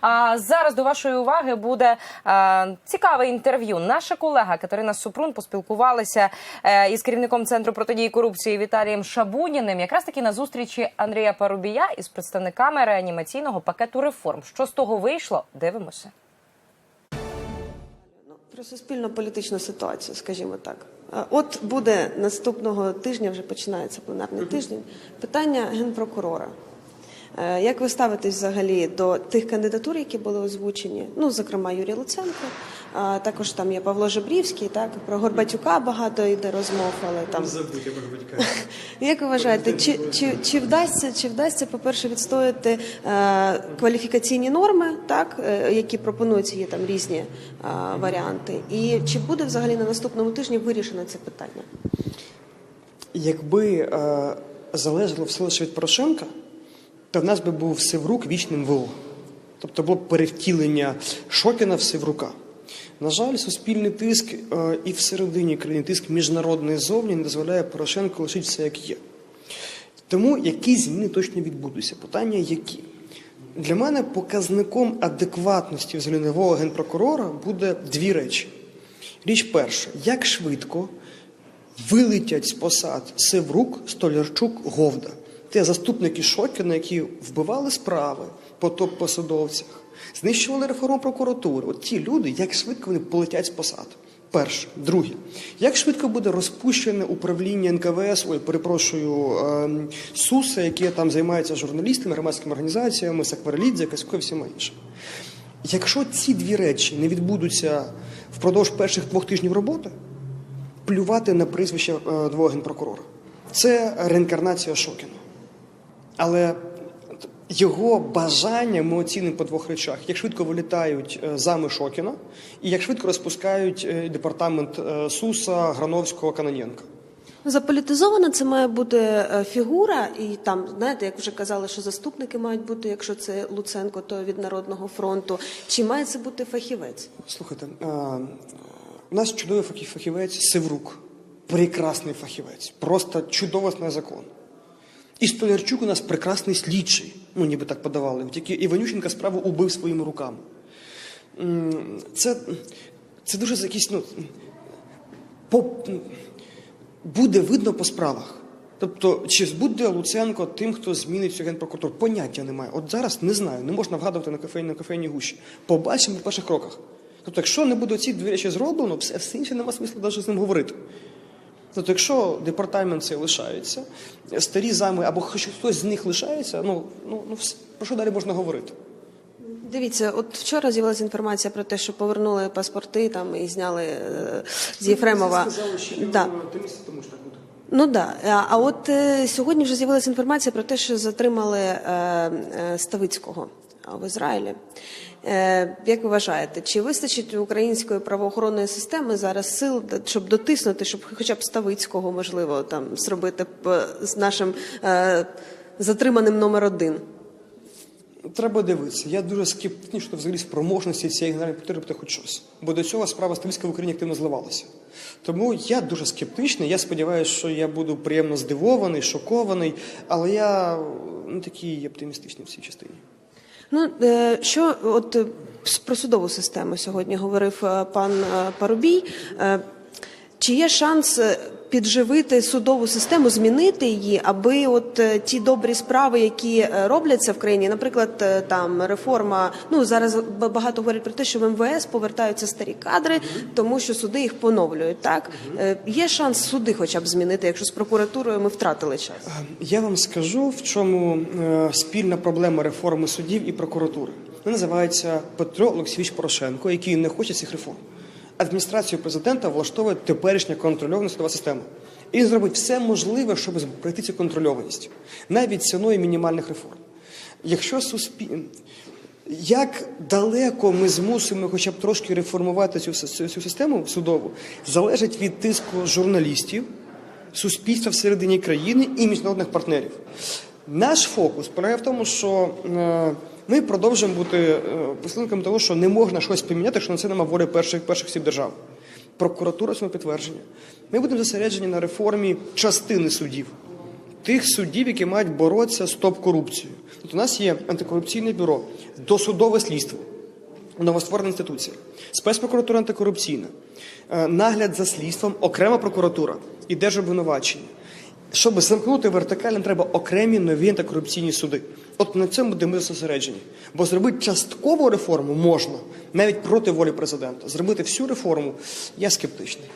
А зараз до вашої уваги буде е, цікаве інтерв'ю. Наша колега Катерина Супрун поспілкувалася е, із керівником центру протидії корупції Віталієм Шабуніним, якраз таки на зустрічі Андрія Парубія із представниками реанімаційного пакету реформ. Що з того вийшло? Дивимося. Ну, Про суспільно-політичну ситуацію, скажімо так. Е, От буде наступного тижня, вже починається пленарний тиждень, питання генпрокурора. Е, Як ви ставитесь взагалі до тих кандидатур, які були озвучені? Ну, зокрема, Юрій Луценко, а також там є Павло Жебрівський, так про Горбатюка багато йде розмов, але там Забудь, я можу батька. як ви вважаєте, чи, чи, чи вдасться, чи вдасться, по-перше, відстояти е, кваліфікаційні норми, так, е, які пропонуються, є там різні е, варіанти, і чи буде взагалі на наступному тижні вирішено це питання? Якби е, залежало все лише від Порошенка, то в нас би був Севрук вічним ВО. Тобто було б перевтілення Шокіна в Севрука. На жаль, суспільний тиск е, і всередині країни тиск міжнародний зовні не дозволяє Порошенку лишити все як є. Тому які зміни точно відбудуться? Питання які? Для мене показником адекватності взагалі нового генпрокурора буде дві речі. Річ перша, як швидко вилетять з посад Севрук, Столярчук, Говда. Те заступники Шокіна, які вбивали справи по топ-посадовцях, знищували реформу прокуратури. От ті люди, як швидко вони полетять з посад. Перше. Друге, як швидко буде розпущене управління НКВС, ой, перепрошую, ем, СУСа, яке там займається журналістами, громадськими організаціями, Сакварелідзе, Касько і всіма іншими. Якщо ці дві речі не відбудуться впродовж перших двох тижнів роботи, плювати на прізвище е, двого генпрокурора. Це реінкарнація Шокіна. Але його бажання ми оцінимо по двох речах: як швидко вилітають е, зами Шокіна, і як швидко розпускають е, департамент е, Суса, Грановського, Каноненка. Заполітизована це має бути фігура, і там, знаєте, як вже казали, що заступники мають бути, якщо це Луценко, то від Народного фронту. Чи має це бути фахівець? Слухайте, у нас чудовий фахі- фахівець Севрук. Прекрасний фахівець, просто чудово знає закон. І Столярчук у нас прекрасний слідчий, ну ніби так подавали. Тільки Іванющенка справу убив своїми руками. Це, це дуже якісь, ну, по, буде видно по справах. Тобто, чи буде Луценко тим, хто змінить цю генпрокуратуру? Поняття немає. От зараз не знаю, не можна вгадувати на кофейні, на кофейній гущі. Побачимо в перших кроках. Тобто, якщо не буде ці дві речі зроблено, все, все інше нема смислу навіть з ним говорити. Тобто, якщо департамент цей лишається, старі зами або хоч хтось з них лишається, ну, ну, ну все, про що далі можна говорити? Дивіться, от вчора з'явилася інформація про те, що повернули паспорти там і зняли е, з Єфремова. Да. тому що так буде. Ну да. А- А от е, сьогодні вже з'явилася інформація про те, що затримали е, е, Ставицького в Ізраїлі. Е, як ви вважаєте, чи вистачить української правоохоронної системи зараз сил, щоб дотиснути, щоб хоча б Ставицького можливо там зробити з нашим е, затриманим номер один? Треба дивитися. Я дуже скептичний щодо взагалі спроможності цієї генеральної робити хоч щось. Бо до цього справа Столицька в Україні активно зливалася. Тому я дуже скептичний. Я сподіваюся, що я буду приємно здивований, шокований, але я не такий оптимістичний в цій частині. Ну е, що от е, про судову систему сьогодні говорив е, пан Парубій. Чи є шанс підживити судову систему, змінити її, аби от е, ті добрі справи, які е, робляться в країні, наприклад, е, там реформа. Ну зараз багато говорять про те, що в МВС повертаються старі кадри, тому що суди їх поновлюють. Так є шанс суди, хоча б змінити, якщо з прокуратурою ми втратили час. Я вам скажу, в чому спільна проблема реформи судів і прокуратури. Вона називається Петро Олексійович Порошенко, який не хоче цих реформ. Адміністрацію президента влаштовує теперішня контрольована судова система. І зробить все можливе, щоб пройти цю контрольованість, навіть ціною мінімальних реформ. Якщо суспіль... Як далеко ми змусимо хоча б трошки реформувати цю, цю, цю систему судову, залежить від тиску журналістів, суспільства всередині країни і міжнародних партнерів. Наш фокус полягає в тому, що е, ми продовжуємо бути е, послідниками того, що не можна щось поміняти, якщо на це немає волі перших перших всіх держав. Прокуратура цьому підтвердження. Ми будемо зосереджені на реформі частини судів. тих суддів, які мають боротися з топ-корупцією. Тобто у нас є антикорупційне бюро, досудове слідство, новостворена інституція, спецпрокуратура антикорупційна, е, нагляд за слідством, окрема прокуратура і держобвинувачення. Щоб замкнути вертикально, треба окремі нові антикорупційні суди. От на цьому де ми зосереджені. Бо зробити часткову реформу можна навіть проти волі президента. Зробити всю реформу я скептичний.